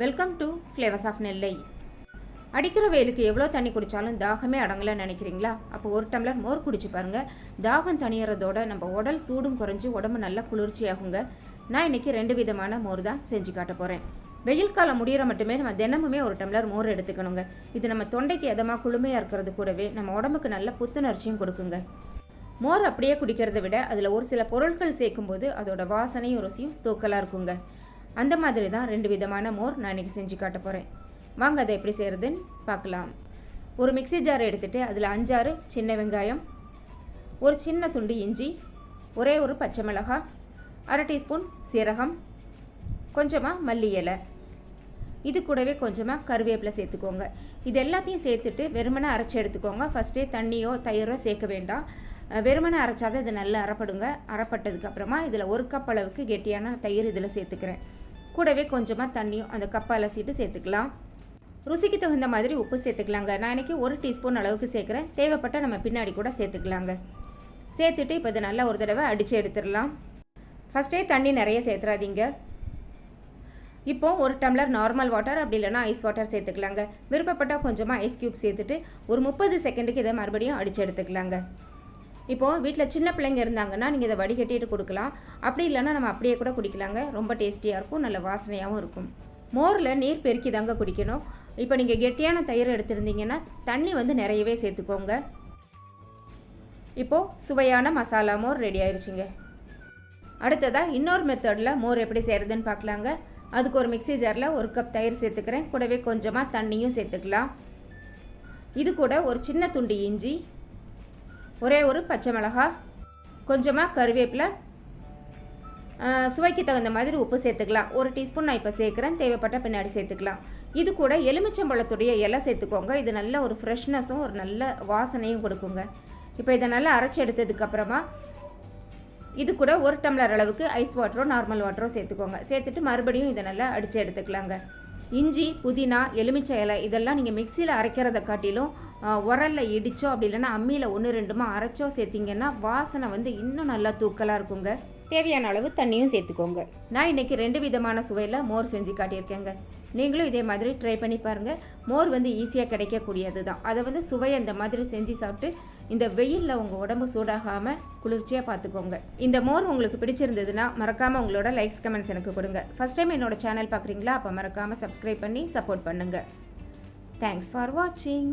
Welcome to flavours of Nellai அடிக்கிற வெயிலுக்கு எவ்வளோ தண்ணி குடித்தாலும் தாகமே அடங்கலைன்னு நினைக்கிறீங்களா? அப்போ ஒரு டம்ளர் மோர் குடிச்சு பாருங்கள் தாகம் தணியறதோட நம்ம உடல் சூடும் குறைஞ்சி உடம்பு நல்லா குளிர்ச்சியாகுங்க. நான் இன்னைக்கு ரெண்டு விதமான மோர் தான் செஞ்சு காட்ட போகிறேன் வெயில் காலம் முடியிற மட்டுமே நம்ம தினமுமே ஒரு டம்ளர் மோர் எடுத்துக்கணுங்க. இது நம்ம தொண்டைக்கு எதமாக குளுமையாக இருக்கிறது கூடவே நம்ம உடம்புக்கு நல்ல புத்துணர்ச்சியும் கொடுக்குங்க. மோர் அப்படியே குடிக்கிறத விட அதில் ஒரு சில பொருட்கள் சேர்க்கும்போது அதோட வாசனையும் ருசியும் தூக்கலாக இருக்குங்க. அந்த மாதிரி தான் ரெண்டு விதமான மோர் நான் இன்றைக்கி செஞ்சு காட்ட போகிறேன் வாங்க அதை எப்படி செய்கிறதுன்னு பார்க்கலாம். ஒரு மிக்ஸி ஜார் எடுத்துகிட்டு அதில் அஞ்சாறு சின்ன வெங்காயம் ஒரு சின்ன துண்டு இஞ்சி ஒரே ஒரு பச்சை மிளகாய் அரை டீஸ்பூன் சீரகம் கொஞ்சமாக மல்லி இலை. இது கூடவே கொஞ்சமாக கருவேப்பிலை சேர்த்துக்கோங்க. இது எல்லாத்தையும் சேர்த்துட்டு வெறுமனை அரைச்சி எடுத்துக்கோங்க. ஃபஸ்ட்டே தண்ணியோ தயிரோ சேர்க்க வேண்டாம். வெறுமனை அரைச்சாதான் இது நல்லா அரைப்படுங்க. அரைப்பட்டதுக்கப்புறமா இதில் ஒரு கப் அளவுக்கு கெட்டியான தயிர் இதில் சேர்த்துக்கிறேன். கூடவே கொஞ்சமாக தண்ணியும் அந்த கப்பை அலசிட்டு சேர்த்துக்கலாம். ருசிக்கு தகுந்த மாதிரி உப்பு சேர்த்துக்கலாங்க. நான் இன்றைக்கி ஒரு டீஸ்பூன் அளவுக்கு சேர்க்குறேன். தேவைப்பட்டால் நம்ம பின்னாடி கூட சேர்த்துக்கலாங்க. சேர்த்துட்டு இப்போ இதை நல்லா ஒரு தடவை அடித்து எடுத்துடலாம். ஃபஸ்ட்டே தண்ணி நிறைய சேர்த்துறாதீங்க. இப்போது ஒரு டம்ளர் நார்மல் வாட்டர் அப்படி இல்லைனா ஐஸ் வாட்டர் சேர்த்துக்கலாங்க. விருப்பப்பட்டால் கொஞ்சமாக ஐஸ் க்யூப் சேர்த்துட்டு ஒரு முப்பது செகண்டுக்கு இதை மறுபடியும் அடித்து எடுத்துக்கலாங்க. இப்போது வீட்டில் சின்ன பிள்ளைங்க இருந்தாங்கன்னா நீங்கள் இதை வடிகட்டிட்டு கொடுக்கலாம். அப்படி இல்லைன்னா நம்ம அப்படியே கூட குடிக்கலாங்க. ரொம்ப டேஸ்டியாக இருக்கும் நல்ல வாசனையாகவும் இருக்கும். மோரில் நீர் பெருக்கி தாங்க குடிக்கணும். இப்போ நீங்கள் கெட்டியான தயிர் எடுத்திருந்தீங்கன்னா தண்ணி வந்து நிறையவே சேர்த்துக்கோங்க. இப்போது சுவையான மசாலா மோர் ரெடி ஆயிடுச்சுங்க அடுத்ததாக இன்னொரு மெத்தடில் மோர் எப்படி செய்கிறதுன்னு பார்க்கலாங்க. அதுக்கு ஒரு மிக்ஸி ஜாரில் ஒரு கப் தயிர் சேர்த்துக்கிறேன். கூடவே கொஞ்சமாக தண்ணியும் சேர்த்துக்கலாம். இது கூட ஒரு சின்ன துண்டு இஞ்சி ஒரே ஒரு பச்சை மிளகா கொஞ்சமாக கருவேப்பிலை சுவைக்கு தகுந்த மாதிரி உப்பு சேர்த்துக்கலாம். ஒரு டீஸ்பூன் நான் இப்போ சேர்க்குறேன். தேவைப்பட்ட பின்னாடி சேர்த்துக்கலாம். இது கூட எலுமிச்சம்பழத்துடைய இலை சேர்த்துக்கோங்க. இது நல்ல ஒரு ஃப்ரெஷ்னஸும் ஒரு நல்ல வாசனையும் கொடுக்குங்க. இப்போ இதை நல்லா அரைச்சி எடுத்ததுக்கப்புறமா இது கூட ஒரு டம்ளர் அளவுக்கு ஐஸ் வாட்டரோ நார்மல் வாட்டரோ சேர்த்துக்கோங்க. சேர்த்துட்டு மறுபடியும் இதை நல்லா அடித்து எடுத்துக்கலாங்க. இஞ்சி புதினா எலுமிச்சை இலை இதெல்லாம் நீங்கள் மிக்சியில் அரைக்கிறத காட்டிலும் உரலில் இடிச்சோ அப்படி இல்லைன்னா அம்மியில் ஒன்று ரெண்டுமா அரைச்சோ சேர்த்திங்கன்னா வாசனை வந்து இன்னும் நல்லா தூக்கலாக இருக்குங்க. தேவையான அளவு தண்ணியும் சேர்த்துக்கோங்க. நான் இன்றைக்கி ரெண்டு விதமான சுவையில் மோர் செஞ்சு காட்டியிருக்கேங்க. நீங்களும் இதே மாதிரி ட்ரை பண்ணி பாருங்கள் மோர் வந்து ஈஸியாக கிடைக்கக்கூடியது தான் அதை வந்து சுவையை இந்த மாதிரி செஞ்சு சாப்பிட்டு இந்த வெயிலில் உங்கள் உடம்பு சூடாகாமல் குளிர்ச்சியாக பார்த்துக்கோங்க. இந்த மோர் உங்களுக்கு பிடிச்சிருந்ததுன்னா மறக்காமல் உங்களோட லைக்ஸ் கமெண்ட்ஸ் எனக்கு கொடுங்க. ஃபஸ்ட் டைம் என்னோட சேனல் பார்க்குறீங்களா அப்போ மறக்காமல் சப்ஸ்கிரைப் பண்ணி சப்போர்ட் பண்ணுங்கள் தேங்க்ஸ் ஃபார் வாட்சிங்